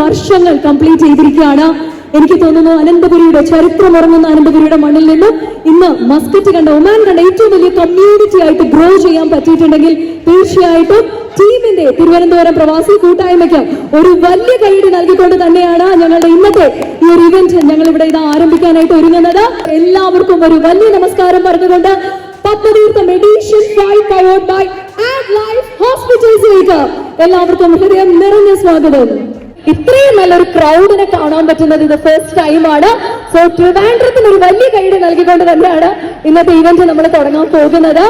വർഷങ്ങൾ കംപ്ലീറ്റ് ചെയ്തിരിക്കുകയാണ്. എനിക്ക് തോന്നുന്നു അനന്തപുരിയുടെ ചരിത്രം ഉറങ്ങുന്ന അനന്തപുരിയുടെ മണ്ണിൽ നിന്ന് ഇന്ന് മസ്കറ്റ് കണ്ട ഒമാൻ കണ്ട ഏറ്റവും വലിയ കമ്മ്യൂണിറ്റി ആയിട്ട് ഗ്രോ ചെയ്യാൻ പറ്റിയിട്ടുണ്ടെങ്കിൽ തീർച്ചയായിട്ടും ടീമിന്റെ തിരുവനന്തപുരം പ്രവാസി കൂട്ടായ്മയ്ക്ക് ഒരു വലിയ കൈയ്യടി നൽകിക്കൊണ്ട് തന്നെയാണ് ഞങ്ങളുടെ ഇന്നത്തെ ഈ ഒരു ഇവന്റ് ഞങ്ങൾ ഇവിടെ ഇത് ആരംഭിക്കാനായിട്ട് ഒരുങ്ങുന്നത്. എല്ലാവർക്കും ഒരു വലിയ നമസ്കാരം പറഞ്ഞുകൊണ്ട് ബൈ ലൈഫ് എല്ലാവർക്കും ഹൃദയം നിറഞ്ഞ സ്വാഗതം. ഇത്രയും നല്ലൊരു ക്രൗഡിനെ കാണാൻ പറ്റുന്നത് ഇത് ഫസ്റ്റ് ടൈമാണ് സോ ട്രിവാൻഡ്രത്തിന് ഒരു വലിയ കൈയ്യടി നൽകിക്കൊണ്ട് തന്നെയാണ് ഇന്നത്തെ ഇവന്റ് നമ്മൾ തുടങ്ങാൻ പോകുന്നത്.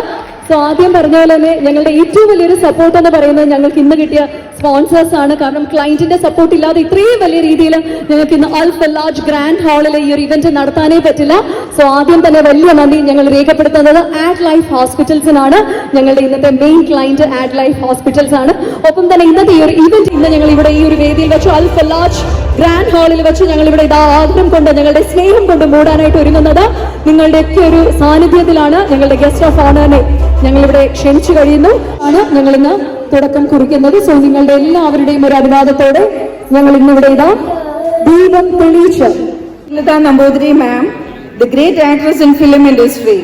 സോ ആദ്യം പറഞ്ഞ പോലെ തന്നെ ഞങ്ങളുടെ ഏറ്റവും വലിയൊരു സപ്പോർട്ട് എന്ന് പറയുന്നത് ഞങ്ങൾക്ക് ഇന്ന് കിട്ടിയ സ്പോൺസേഴ്സ് ആണ്. കാരണം ക്ലയന്റിന്റെ സപ്പോർട്ട് ഇല്ലാതെ ഇത്രയും വലിയ രീതിയിൽ ഞങ്ങൾക്ക് ഇന്ന് അൽഫ് ലാർജ് ഗ്രാൻഡ് ഹാളിൽ ഈ ഒരു ഇവന്റ് നടത്താനേ പറ്റില്ല. സോ ആദ്യം തന്നെ വലിയ നന്ദി ഞങ്ങൾ രേഖപ്പെടുത്തുന്നത് ആഡ് ലൈഫ് ഹോസ്പിറ്റൽസിനാണ് ഞങ്ങളുടെ ഇന്നത്തെ main client ad life hospitals ആണ്. ഒപ്പം തന്നെ ഇന്നത്തെ ഈ ഒരു ഇവന്റ് ഇന്ന് ഞങ്ങൾ ഇവിടെ ഈ ഒരു വേദിയിൽ വെച്ചു. അൽഫ് ലാർജ് ഗ്രാൻഡ് ഹാളിൽ വെച്ച് ഞങ്ങൾ ഇവിടെ ഇതാ ആഗ്രഹം കൊണ്ട് ഞങ്ങളുടെ സ്നേഹം കൊണ്ട് മൂടാനായിട്ട് ഒരുങ്ങുന്നത്. നിങ്ങളുടെയൊക്കെ ഒരു സാന്നിധ്യത്തിലാണ് ഞങ്ങളുടെ ഗസ്റ്റ് ഓഫ് ഓണറിനെ ഞങ്ങളിവിടെ ക്ഷണിച്ചു കഴിയുന്നു. ആണ് ഞങ്ങൾ ഇന്ന് തുടക്കം കുറിക്കുന്നത്. സോ നിങ്ങളുടെ എല്ലാവരുടെയും ഒരു അനുവാദത്തോടെ ഞങ്ങൾ ഇന്നിവിടെ ഇതാ ദീപം തെളിയിച്ച്. Namboothiri ma'am the great actress in film industry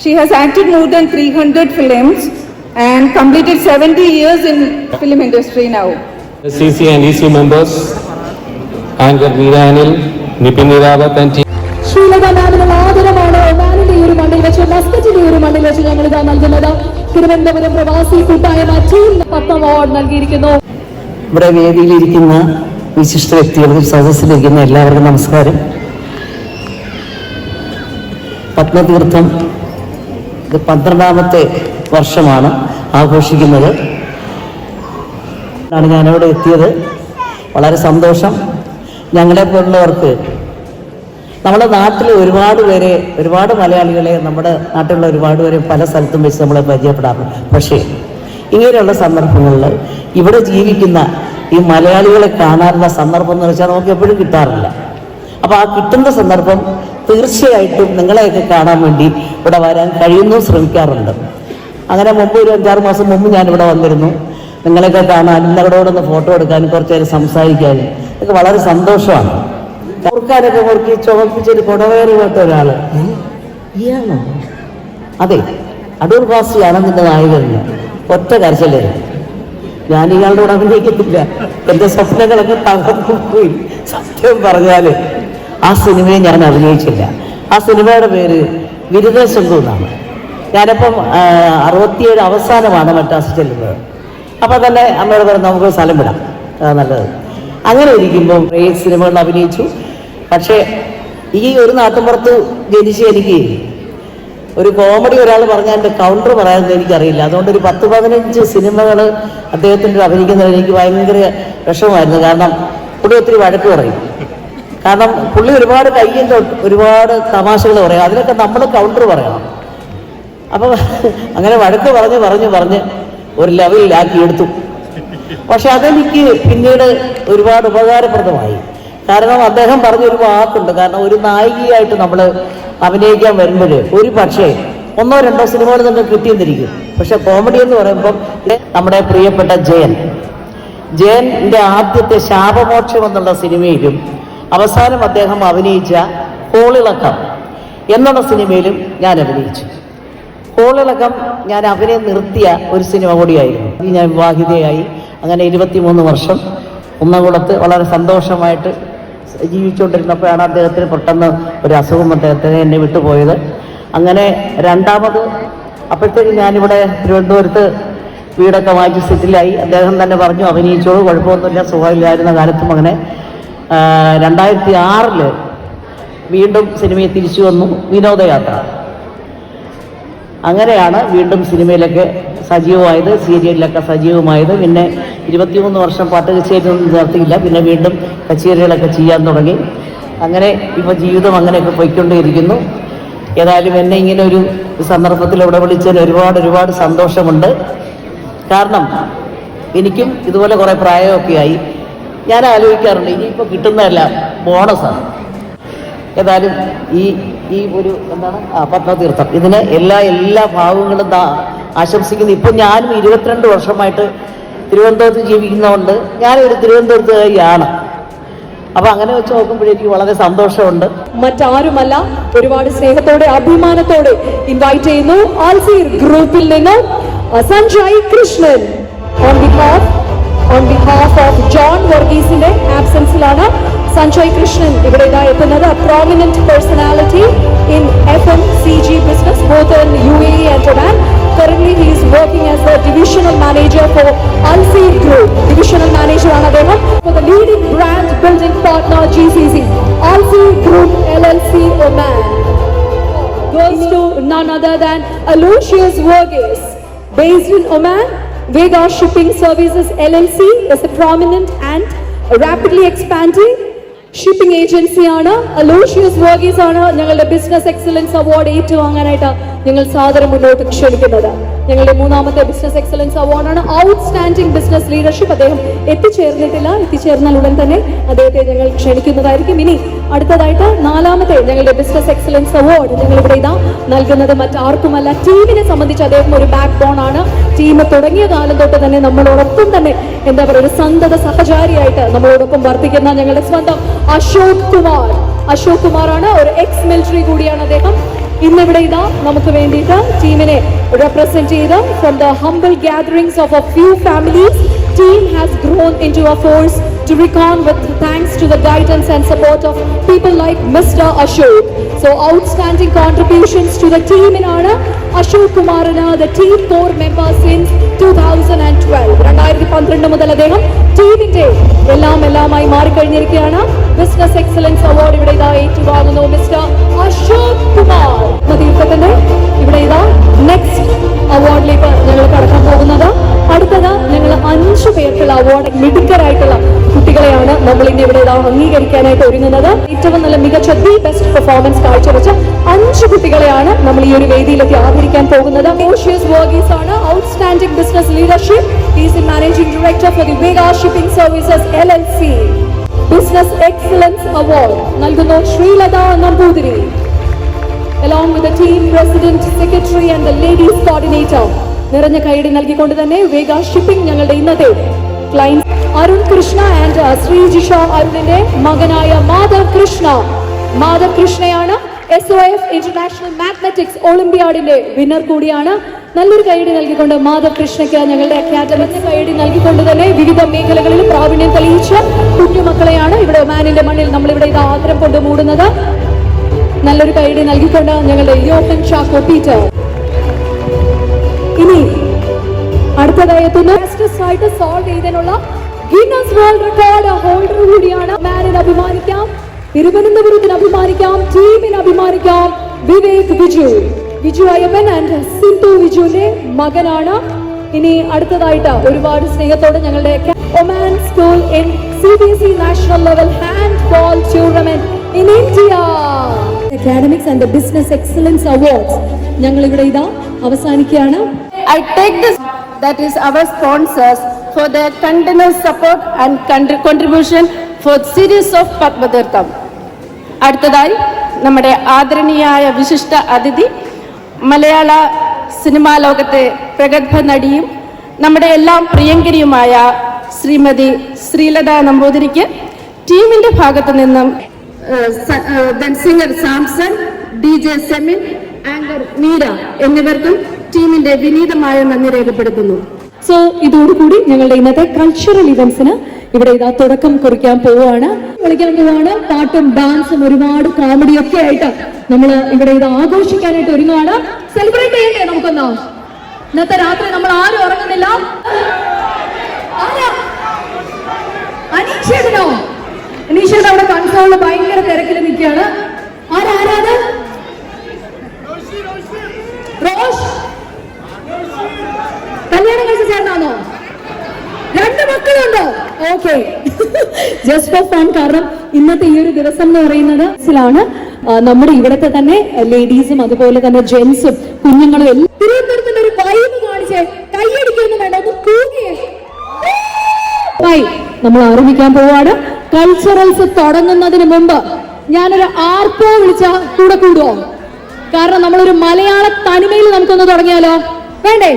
she has acted more than three hundred films and completed seventy years in film industry now C C and E C members anchor വീരാനിൽ Nipin Rawat and Sreelatha മാമിനുള്ള ആദരമാണ് ഒമാനിന്റെ ഒരു മണ്ണിൽ വെച്ച് മസ്കറ്റിന്റെ ഒരു മണ്ണിൽ വെച്ച് ഞങ്ങൾ ഇതാ നൽകുന്നത്. തിരുവനന്തപുരം പ്രവാസി കൂട്ടായ്മ ടീം പത്ത് അവാർഡ് നൽകിയിരിക്കുന്നു. ഇവിടെ വേദിയിലിരിക്കുന്ന വിശിഷ്ട വ്യക്തികൾക്കും സദസ്സിലിരിക്കുന്ന എല്ലാവർക്കും നമസ്കാരം. പത്മതീർത്ഥം ഇത് പന്ത്രണ്ടാമത്തെ വർഷമാണ് ആഘോഷിക്കുന്നത്. ആണ് ഞാനിവിടെ എത്തിയത്. വളരെ സന്തോഷം. ഞങ്ങളെപ്പോലുള്ളവർക്ക് നമ്മുടെ നാട്ടിൽ ഒരുപാട് പേരെ ഒരുപാട് മലയാളികളെ നമ്മുടെ നാട്ടിലുള്ള ഒരുപാട് പേരെ പല സ്ഥലത്തും വെച്ച് നമ്മളെ പരിചയപ്പെടാറുണ്ട്. പക്ഷേ ഇങ്ങനെയുള്ള സന്ദർഭങ്ങളിൽ ഇവിടെ ജീവിക്കുന്ന ഈ മലയാളികളെ കാണാനുള്ള സന്ദർഭം എന്ന് വെച്ചാൽ നമുക്ക് എപ്പോഴും കിട്ടാറില്ല. അപ്പോൾ ആ കിട്ടുന്ന സന്ദർഭം തീർച്ചയായിട്ടും നിങ്ങളെയൊക്കെ കാണാൻ വേണ്ടി ഇവിടെ വരാൻ കഴിയുന്നു ശ്രമിക്കാറുണ്ട്. അങ്ങനെ മുമ്പ് ഒരു അഞ്ചാറ് മാസം മുമ്പ് ഇവിടെ വന്നിരുന്നു. നിങ്ങളെയൊക്കെ കാണാനും നിങ്ങളോടൊന്ന് ഫോട്ടോ എടുക്കാനും കുറച്ച് നേരം സംസാരിക്കാനും. ഇതൊക്കെ വളരെ സന്തോഷമാണ്. മുറുക്കാനൊക്കെ മുറുക്കി ചുമപ്പിച്ചൊരു കുടവേറി പോട്ട ഒരാൾ. ഇയാണോ അതെ. അടൂർ ഭാസിയാണ് നിന്റെ നായകന് ഒറ്റ കരച്ചല്ലേ ഞാൻ ഇയാളുടെ കൂടെ അഭിനയിക്കത്തില്ല. എന്റെ സ്വപ്നങ്ങളൊക്കെ തകർന്നുപോയി സത്യം പറഞ്ഞാൽ ആ സിനിമയെ ഞാൻ അഭിനയിച്ചില്ല. ആ സിനിമയുടെ പേര് വിരുദ്ധശങ്കു എന്നാണ്. ഞാനിപ്പം അറുപത്തിയേഴ് അവസാനമാണ് മറ്റാസ് ചെല്ലുന്നത്. അപ്പം തന്നെ അമ്മയോട് പറഞ്ഞു നമുക്ക് സ്ഥലം വിടാം. നല്ലത്. അങ്ങനെ ഇരിക്കുമ്പോൾ കുറേ സിനിമകളിൽ അഭിനയിച്ചു. പക്ഷേ ഈ ഒരു നാട്ടുമ്പുറത്ത് ജനിച്ച് എനിക്ക് ഒരു കോമഡി ഒരാൾ പറഞ്ഞാൽ കൗണ്ടർ പറയാൻ എനിക്കറിയില്ല. അതുകൊണ്ട് ഒരു പത്ത് പതിനഞ്ച് സിനിമകൾ അദ്ദേഹത്തിന്റെ അഭിനയിക്കുന്നതിൽ എനിക്ക് ഭയങ്കര വിഷമമായിരുന്നു. കാരണം പുള്ളി ഒത്തിരി വഴക്ക് പറയും. കാരണം പുള്ളി ഒരുപാട് കയ്യിന്റെ ഒരുപാട് തമാശകൾ പറയും. അതിനൊക്കെ നമ്മൾ കൗണ്ടർ പറയണം. അപ്പം അങ്ങനെ വഴക്ക് പറഞ്ഞ് പറഞ്ഞ് പറഞ്ഞ് ഒരു ലെവലിലാക്കി എടുത്തു പക്ഷെ അതെനിക്ക് പിന്നീട് ഒരുപാട് ഉപകാരപ്രദമായി. കാരണം അദ്ദേഹം പറഞ്ഞൊരു വാക്കുണ്ട്. കാരണം ഒരു നായികയായിട്ട് നമ്മൾ അഭിനയിക്കാൻ വരുമ്പോൾ ഒരു പക്ഷേ ഒന്നോ രണ്ടോ സിനിമകൾ നിങ്ങൾക്ക് കിട്ടിയെന്നിരിക്കും. പക്ഷെ കോമഡി എന്ന് പറയുമ്പം നമ്മുടെ പ്രിയപ്പെട്ട ജയൻ. ജയന്റെ ആദ്യത്തെ ശാപമോക്ഷം എന്നുള്ള സിനിമയിലും അവസാനം അദ്ദേഹം അഭിനയിച്ച കോളിളക്കം എന്നുള്ള സിനിമയിലും ഞാൻ അഭിനയിച്ചു. കോളിളക്കം ഞാൻ അഭിനയം നിർത്തിയ ഒരു സിനിമ കൂടിയായിരുന്നു. ഞാൻ വിവാഹിതയായി. അങ്ങനെ ഇരുപത്തിമൂന്ന് വർഷം ഒന്നുകൂടത്ത് വളരെ സന്തോഷമായിട്ട് ജീവിച്ചുകൊണ്ടിരുന്നപ്പോഴാണ് അദ്ദേഹത്തിന് പെട്ടെന്ന് ഒരു അസുഖം അദ്ദേഹത്തിന് എന്നെ വിട്ടുപോയത്. അങ്ങനെ രണ്ടാമത് അപ്പോഴത്തേക്ക് ഞാനിവിടെ തിരുവനന്തപുരത്ത് വീടൊക്കെ വാങ്ങിച്ച് സെറ്റിലായി. അദ്ദേഹം തന്നെ പറഞ്ഞു അഭിനയിച്ചോളൂ കുഴപ്പമൊന്നുമില്ല സുഖമില്ലായിരുന്ന കാലത്തും അങ്ങനെ. രണ്ടായിരത്തി ആറിൽ വീണ്ടും സിനിമയിൽ തിരിച്ചു വന്നു വിനോദയാത്ര. അങ്ങനെയാണ് വീണ്ടും സിനിമയിലൊക്കെ സജീവമായത് സീരിയലിലൊക്കെ സജീവമായത്. പിന്നെ ഇരുപത്തിമൂന്ന് വർഷം പാട്ട് കച്ചേരിയൊന്നും നിർത്തിയില്ല പിന്നെ വീണ്ടും കച്ചേരികളൊക്കെ ചെയ്യാൻ തുടങ്ങി. അങ്ങനെ ഇപ്പോൾ ജീവിതം അങ്ങനെയൊക്കെ പോയിക്കൊണ്ടേയിരിക്കുന്നു. ഏതായാലും എന്നെ ഇങ്ങനെ ഒരു സന്ദർഭത്തിൽ ഇവിടെ വിളിച്ചതിന് ഒരുപാട് ഒരുപാട് സന്തോഷമുണ്ട്. കാരണം എനിക്കും ഇതുപോലെ കുറേ പ്രായമൊക്കെ ആയി. ഞാൻ ആലോചിക്കാറുണ്ട് ഇനിയിപ്പോൾ കിട്ടുന്നതല്ല ബോണസാണ്. ഏതായാലും ഈ ഈ ഒരു എന്താണ്? പത്മതീർത്ഥം. ഇതിന് എല്ലാ എല്ലാ ഭാവങ്ങളും ദാ ആശംസിക്കുന്നു. ഇപ്പം ഞാനും ഇരുപത്തിരണ്ട് വർഷമായിട്ട് തിരുവനന്തപുരത്ത് ജീവിക്കുന്നതുകൊണ്ട് ഞാനൊരു തിരുവനന്തപുരത്തുകാരിയാണ്. അപ്പൊ അങ്ങനെ വെച്ച് നോക്കുമ്പോഴേക്ക് വളരെ സന്തോഷമുണ്ട്. മറ്റാരുമല്ല ഒരുപാട് സ്നേഹത്തോടെ അഭിമാനത്തോടെ ഇൻവൈറ്റ് ചെയ്യുന്നു. ആൽസീർ ഗ്രൂപ്പിൽ നിന്ന് Sanjay Krishnan. On behalf on behalf of John വർഗീസിന്റെ ആബ്സെൻസിലാണ് സഞ്ജയ് കൃഷ്ണൻ ഇവിടെ ഇതാ എത്തുന്നത് prominent personality in F M C G business both in U A and Oman Currently, he is working as the divisional manager for Alseer Group. Divisional manager ആണ് അദ്ദേഹം for the leading brand building partner GCC. Alseer Group LLC Oman goes to none other than Aloysius Verghese. Based in Oman, Vega Shipping Services LLC is a prominent and rapidly expanding shipping ഏജൻസിയാണ്. Aloysius Varghese ആണ് ഞങ്ങളുടെ business excellence award ഏറ്റുവാങ്ങാനായിട്ട് ഞങ്ങൾ സാദരം മുന്നോട്ട് ക്ഷണിക്കുന്നത്. ഞങ്ങളുടെ മൂന്നാമത്തെ business excellence അവാർഡാണ് ഔട്ട്സ്റ്റാൻഡിംഗ് ബിസിനസ് ലീഡർഷിപ്പ് അദ്ദേഹം എത്തിച്ചേർന്നിട്ടില്ല. എത്തിച്ചേർന്നാൽ ഉടൻ തന്നെ അദ്ദേഹത്തെ ഞങ്ങൾ ക്ഷണിക്കുന്നതായിരിക്കും. ഇനി അടുത്തതായിട്ട് നാലാമത്തെ ഞങ്ങളുടെ ബിസിനസ് എക്സലൻസ് അവാർഡ് ഞങ്ങൾ ഇവിടെ ഇതാ നൽകുന്നത് മറ്റാർക്കുമല്ല. ടീമിനെ സംബന്ധിച്ച് അദ്ദേഹം ഒരു ബാക്ക് ബോൺ ആണ്. ടീം തുടങ്ങിയ കാലം തൊട്ട് തന്നെ നമ്മളോടൊപ്പം തന്നെ എന്താ പറയുക ഒരു സന്തത സഹചാരിയായിട്ട് നമ്മളോടൊപ്പം വർത്തിക്കുന്ന ഞങ്ങളുടെ സ്വന്തം അശോക് കുമാർ. അശോക് കുമാറാണ്. ഒരു എക്സ് മിലിറ്ററി കൂടിയാണ് അദ്ദേഹം. ഇന്നിവിടെ ഇതാ. നമുക്ക് വേണ്ടിയിട്ട് ടീമിനെ റെപ്രസെന്റ് ചെയ്ത് from the humble gatherings of a few families team has grown into force to reckon with thanks to the guidance and support of people like mister Ashok so outstanding contributions to the ടീമിനാണ് Ashok കുമാറിന് the team four members in two thousand and twelve രണ്ടായിരത്തി പന്ത്രണ്ട് മുതൽ അദ്ദേഹം ടീമിന്റെ എല്ലാം എല്ലാമായി മാറിക്കഴിഞ്ഞിരിക്കുകയാണ്. Business excellence award ഇവിടെ ഇതാ ഏറ്റുവാങ്ങുന്നു. മിസ്റ്റർ അശോക് കുമാർ. തീർത്ഥത്തിന്റെ ഇവിടെ ഇതാ നെക്സ്റ്റ് അവാർഡിലേക്ക് ഞങ്ങൾ കടക്കാൻ പോകുന്നത്. ഞങ്ങൾ അഞ്ചു പേർക്കുള്ള അവാർഡ് മിടുക്കരായിട്ടുള്ള കുട്ടികളെയാണ് നമ്മൾ ഇന്ന് ഇവിടെ അംഗീകരിക്കാനായിട്ട് ഒരുങ്ങുന്നത്. ഏറ്റവും നല്ല മികച്ച ദി ബെസ്റ്റ് പെർഫോമൻസ് കാഴ്ചവെച്ച അഞ്ച് കുട്ടികളെയാണ് നമ്മൾ ഈ ഒരു വേദിയിലേക്ക് ആദരിക്കാൻ പോകുന്നത്. ഓഷ്യസ് വർഗീസ് ആണ് outstanding business leadership is managing director for the Vega shipping services L L C business excellence award നൽകുന്നു Sreelatha Namboothiri. Along with the team president, secretary and the ladies coordinator. നിറഞ്ഞ കൈയടി നൽകിക്കൊണ്ട് തന്നെ വേഗ ഷിപ്പിംഗ് ഞങ്ങളുടെ ഇന്നത്തെ ക്ലൈന്റ് അരുൺ കൃഷ്ണ ആൻഡ് ശ്രീജിഷ അരുണിന്റെ മകനായ Madhav Krishna. Madhav കൃഷ്ണയാണ് S O F international mathematics ഒളിമ്പിയാഡിന്റെ winner കൂടിയാണ്. നല്ലൊരു കൈയടി നൽകിക്കൊണ്ട് മാധവ് കൃഷ്ണയ്ക്ക് ഞങ്ങളുടെ അക്കാദമിക് കൈയടി നൽകിക്കൊണ്ട് തന്നെ വിവിധ മേഖലകളിൽ പ്രാവീണ്യം തെളിയിച്ച കുഞ്ഞുമക്കളെയാണ് ഇവിടെ ഒമാനിന്റെ മണ്ണിൽ നമ്മളിവിടെ ഇത് ആദരം കൊണ്ട് മൂടുന്നത്. നല്ലൊരു കൈയടി നൽകിക്കൊണ്ട് ഞങ്ങളുടെ യോഹൻ ചാക്കോ പീറ്റർ ഇനി അടുത്തതായി എത്തുന്ന fastest ആയിട്ട് സോൾവ് ചെയ്തതിനുള്ള ഗിന്നസ് വേൾഡ് റെക്കോർഡ് ഹോൾഡർ കൂടിയാണ് മാനിന് അഭിമാനിക്കാം. തിരുവനന്തപുരത്തിന് അഭിമാനിക്കാം. ടീമിന് അഭിമാനിക്കാം. വിവേക് വിജു. വിജു അയ്യപ്പൻ ആൻഡ് സിന്ധു വിജുവിന്റെ മകനാണ്. ഇനി അടുത്തതായിട്ട് ഒരുപാട് സ്നേഹത്തോടെ ഞങ്ങളുടെ Oman school in C B S E national level handball tournament in India academics and business excellence awards ഞങ്ങൾ ഇവിടെ ഇതാ അവസാനിക്കുകയാണ്. I take this, that is our sponsors, for their continuous support and contri- contribution for series of Padmatirtham. അടുത്തതായി നമ്മുടെ ആദരണീയായ വിശിഷ്ട അതിഥി മലയാള cinema ലോകത്തെ പ്രഗത്ഭ നടിയും നമ്മുടെ എല്ലാം പ്രിയങ്കരിയുമായ ശ്രീമതി ശ്രീലത നമ്പൂതിരിക്ക് ടീമിന്റെ ഭാഗത്തു നിന്നും singer Samson D J Semin anchor Meera എന്നിവർക്കും ടീമിന്റെ വിനീതമായ നന്ദി രേഖപ്പെടുത്തുന്നു. സോ ഇതോടുകൂടി ഞങ്ങളുടെ ഇന്നത്തെ കൾച്ചറൽ ഇവന്റ്സിന് ഇവിടെ ഇതാ തുടക്കം കുറിക്കാൻ പോവുകയാണ്. കളിക്കാൻ പോവാണ് പാട്ടും ഡാൻസും ഒരുപാട് കോമഡി ഒക്കെ ആയിട്ട് നമ്മൾ ഇവിടെ ഇത് ആഘോഷിക്കാനായിട്ട് ഒരുങ്ങുകയാണ് സെലിബ്രേറ്റ് ചെയ്യണ്ടേ നമുക്കൊന്ന്? ഇന്നത്തെ രാത്രി നമ്മൾ ആരും ഉറങ്ങുന്നില്ല. അനീഷേട്ടനോ? അനീഷേട്ടൻ അവിടെ കൺസോളിൽ ഭയങ്കര തിരക്കിൽ നിൽക്കുകയാണ്. ആരാരാത് റോഷ്. കല്യാണം കഴിച്ച ചേട്ടനാണോ? രണ്ട് മക്കളുണ്ടോ? ഓക്കെ ജസ്റ്റ് ഫോർ ഫൺ കാരണം ഇന്നത്തെ ഈ ഒരു ദിവസം എന്ന് പറയുന്നത് ാണ് നമ്മുടെ ഇവിടത്തെ തന്നെ ലേഡീസും അതുപോലെ തന്നെ ജെന്റ്സും കുഞ്ഞുങ്ങളും എല്ലാം തിരുവനന്തപുരത്തിന്റെ ഒരു വൈബ് കാണിച്ചേ. കൈയടിക്കൊന്നും വേണ്ട ഒന്ന് കൂകിയേ ായി നമ്മൾ ആരംഭിക്കാൻ പോവാണ്. കൾച്ചറൽസ് തുടങ്ങുന്നതിന് മുമ്പ് ഞാനൊരു ആർപ്പോ വിളിച്ച കൂടെ കൂടുവോ? കാരണം നമ്മളൊരു മലയാള തനിമയിൽ നമുക്കൊന്ന് തുടങ്ങിയാലോ? വേണ്ടേ?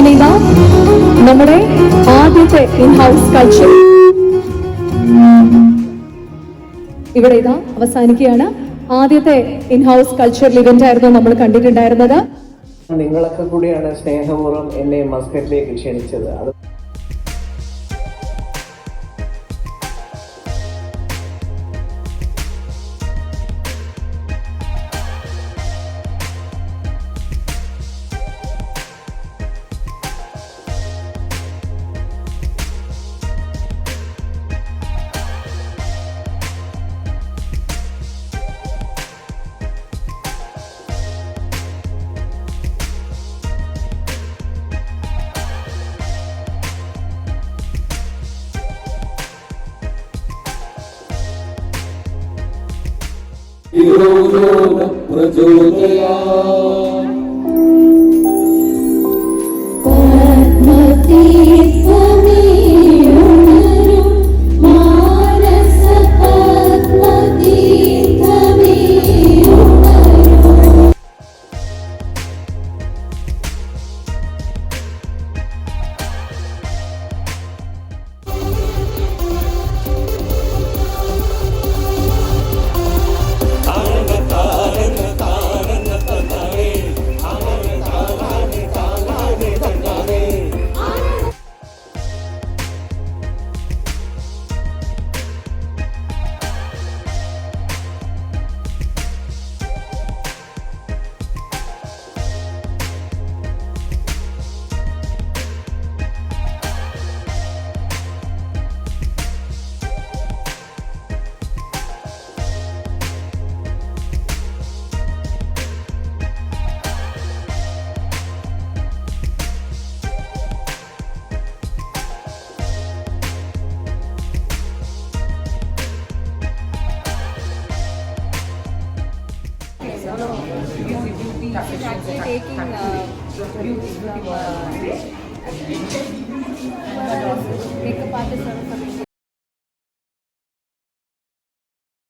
അങ്ങനെ ഇതാ നമ്മുടെ ആദ്യത്തെ ഇൻ ഹൗസ് കൾച്ചർ ഇവിടെ ഇതാ അവസാനിക്കുകയാണ്. ആദ്യത്തെ ഇൻ ഹൗസ് കൾച്ചറൽ ഇവന്റ് ആയിരുന്നു നമ്മൾ കണ്ടിട്ടുണ്ടായിരുന്നത്. നിങ്ങളൊക്കെ കൂടിയാണ് സ്നേഹപൂർവം എന്നെ മസ്കറ്റിലേക്ക് ക്ഷണിച്ചത്. അത് চলে making beauty. Makeup artist.